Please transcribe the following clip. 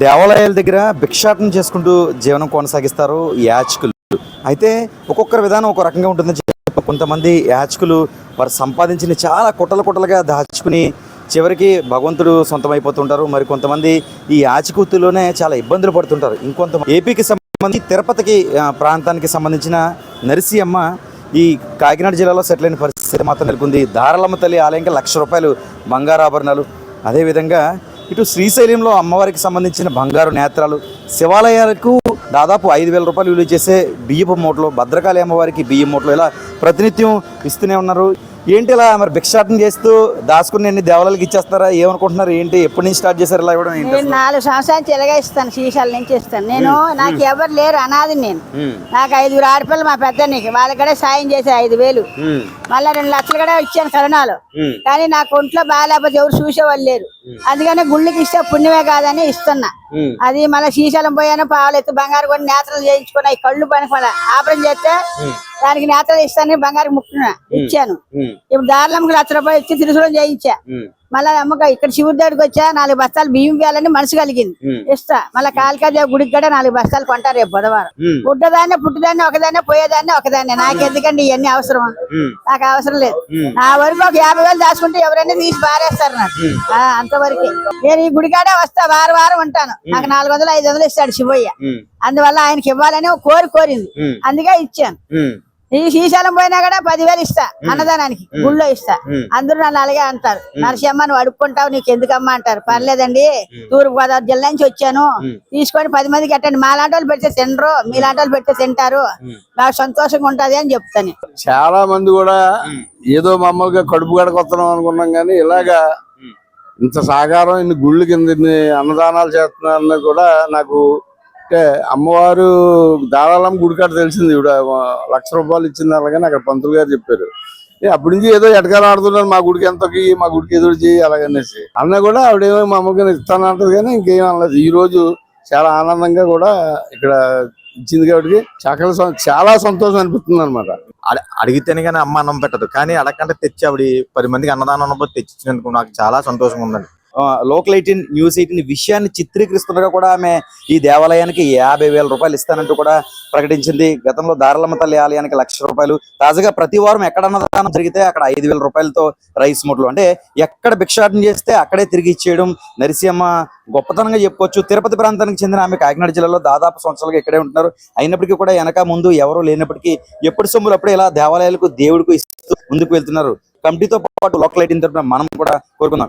దేవాలయాల దగ్గర భిక్షాటన చేసుకుంటూ జీవనం కొనసాగిస్తారు యాచకులు. అయితే ఒక్కొక్కరి విధానం ఒక రకంగా ఉంటుందని చెప్పి కొంతమంది యాచకులు వారు సంపాదించిన చాలా కుట్టలు కుట్టలుగా దాచుకుని చివరికి భగవంతుడు సొంతమైపోతుంటారు. మరి కొంతమంది ఈ యాచకూతులోనే చాలా ఇబ్బందులు పడుతుంటారు. ఇంకొంత ఏపీకి సంబంధించి తిరుపతికి ప్రాంతానికి సంబంధించిన నరసింహమ్మ ఈ కాకినాడ జిల్లాలో సెటిల్ అయిన పరిస్థితి మాత్రం నెలకొంది. దారాలమ్మ తల్లి ఆలయంకి లక్ష రూపాయలు బంగారాభరణాలు. అదేవిధంగా ఇటు శ్రీశైలంలో అమ్మవారికి సంబంధించిన బంగారు నేత్రాలు. శివాలయాలకు దాదాపు ఐదు వేల రూపాయలు విలువ చేసే బియ్యపు మూటలు భద్రకాళి అమ్మవారికి బియ్యం మూటలు ఇలా ప్రతినిత్యం ఇస్తూనే ఉన్నారు. ఏంటి ఇలా మరి భిక్షాటన చేస్తూ దాచుకుని ఎన్ని దేవాలయాలకు ఇచ్చేస్తారా ఏమనుకుంటున్నారు? ఏంటి? ఎప్పటి నుంచి స్టార్ట్ చేశారు ఇలా ఇవ్వడం? నేను నాలుగు సంవత్సరాలు చిలగా ఇస్తాను శీషాల నుంచి ఇస్తాను. నేను నాకు ఎవరు లేరు అనాది నేను. నాకు ఐదుగురు ఆడపిల్లలు మా పెద్ద నీకు వాళ్ళకి కూడా సాయం చేసే ఐదు వేలు. మళ్ళీ రెండు లక్షలు కూడా ఇచ్చాను కరోనాలో. కానీ నాకు ఒంట్లో బాగాలేకపోతే ఎవరు చూసేవాళ్ళు లేరు. అందుకని గుళ్ళకి ఇస్తే పుణ్యమే కాదని ఇస్తున్నా. అది మళ్ళీ శ్రీశైలం పోయాను పాలు ఎత్తు బంగారు కొన్ని నేతలు చేయించుకున్నా ఈ కళ్ళు పని కూడా ఆపరేషన్ చేస్తే దానికి నేతలు ఇస్తాను బంగారు ముక్కున ఇచ్చాను. ఇప్పుడు దారులంకి లక్ష రూపాయలు ఇచ్చి తిరుసులం చేయించా. మళ్ళీ అమ్మక ఇక్కడ శివుడి దగ్గరికి వచ్చా నాలుగు బస్తాలు బియ్యం వేయాలని మనసు కలిగింది. ఇస్తా. మళ్ళీ కాళికాదేవి గుడికి కూడా నాలుగు బస్తాలు కొంటారు రేపు బుధవారం. పుట్టదాన్ని పుట్టుదాన్ని ఒకదాన్ని పోయేదాన్ని ఒకదాన్ని. నాకు ఎందుకండి ఇవన్నీ అవసరం నాకు అవసరం లేదు. నా వరకు ఒక యాభై వేలు దాచుకుంటే ఎవరైనా తీసి పారేస్తారు నాకు అంతవరకు. నేను ఈ గుడికాడే వస్తా వారం వారం ఉంటాను. నాకు నాలుగు వందలు ఐదు వందలు ఇస్తాడు శివయ్య. అందువల్ల ఆయనకి ఇవ్వాలని ఒక కోరి కోరింది. అందుకే ఇచ్చాను. ఈ శ్రీశైలం పోయినా కూడా పదివేలు ఇస్తా అన్నదానానికి గుళ్ళో ఇస్తా. అందరూ నన్ను అలాగే అంటారు. నరసింహ నువ్వు అడుక్కుంటావు నీకు ఎందుకమ్మా అంటారు. పర్లేదండి తూర్పు గోదావరి జిల్లా నుంచి వచ్చాను. తీసుకొని పది మందికి కట్టండి. మా లాంటి వాళ్ళు పెడితే తినరు మీ లాంటి వాళ్ళు పెడితే తింటారు. నాకు సంతోషంగా ఉంటది అని చెప్తాను. చాలా మంది కూడా ఏదో మామూలుగా కడుపు గడకొత్తనం అనుకున్నాం కానీ ఇలాగా ఇంత సాగారం ఇన్ని గుళ్ళు కింద ఇన్ని అన్నదానాలు చేస్తున్నారని కూడా నాకు అంటే అమ్మవారు దారాళం గుడికాడ తెలిసింది ఇవిడ లక్ష రూపాయలు ఇచ్చింది అలాగని అక్కడ పంతులు గారు చెప్పారు. ఏ, అప్పటి నుంచి ఏదో ఎటకాలు ఆడుతున్నారు మా గుడికి ఎంతకి మా గుడికి ఎదురు చేయి అలాగనేసి. అన్న కూడా ఆవిడేమో మా అమ్మకని ఇస్తాను అంటది కానీ ఇంకేం అనలేదు. ఈ రోజు చాలా ఆనందంగా కూడా ఇక్కడ ఇచ్చింది కాబట్టి చాలా చాలా సంతోషం అనిపిస్తుంది అనమాట అడ- అడిగితేనే కానీ అమ్మ అన్నం పెట్టదు. కానీ అడగకుండా తెచ్చి ఆవిడ పది మందికి అన్నదానం ఉన్నప్పుడు తెచ్చినందుకు నాకు చాలా సంతోషంగా ఉందండి. ఆ, లోకల్ ఎయిటీన్ న్యూస్ ఎయిటీన్ విషయాన్ని చిత్రీకరిస్తుండగా కూడా ఆమె ఈ దేవాలయానికి యాభై వేల రూపాయలు ఇస్తానంటూ కూడా ప్రకటించింది. గతంలో దారాలమ్మ తల్లి ఆలయానికి లక్ష రూపాయలు. తాజాగా ప్రతి వారం ఎక్కడ అన్నదానం జరిగితే అక్కడ ఐదు వేల రూపాయలతో రైస్ మూటలు అంటే ఎక్కడ భిక్షాటం చేస్తే అక్కడే తిరిగి ఇచ్చేయడం నరసింహ గొప్పతనంగా చెప్పుకోవచ్చు. తిరుపతి ప్రాంతానికి చెందిన ఆమె కాకినాడ జిల్లాలో దాదాపు సంవత్సరాలుగా ఇక్కడే ఉంటున్నారు. అయినప్పటికీ కూడా వెనక ముందు ఎవరు లేనప్పటికీ ఎప్పుడు సొమ్ములు అప్పుడే ఇలా దేవాలయాలకు దేవుడికి ఇస్తూ ముందుకు వెళ్తున్నారు. కమిటీతో పాటు లోకల్ ఎయిటీన్ తరఫున మనం కూడా కోరుకుందాం.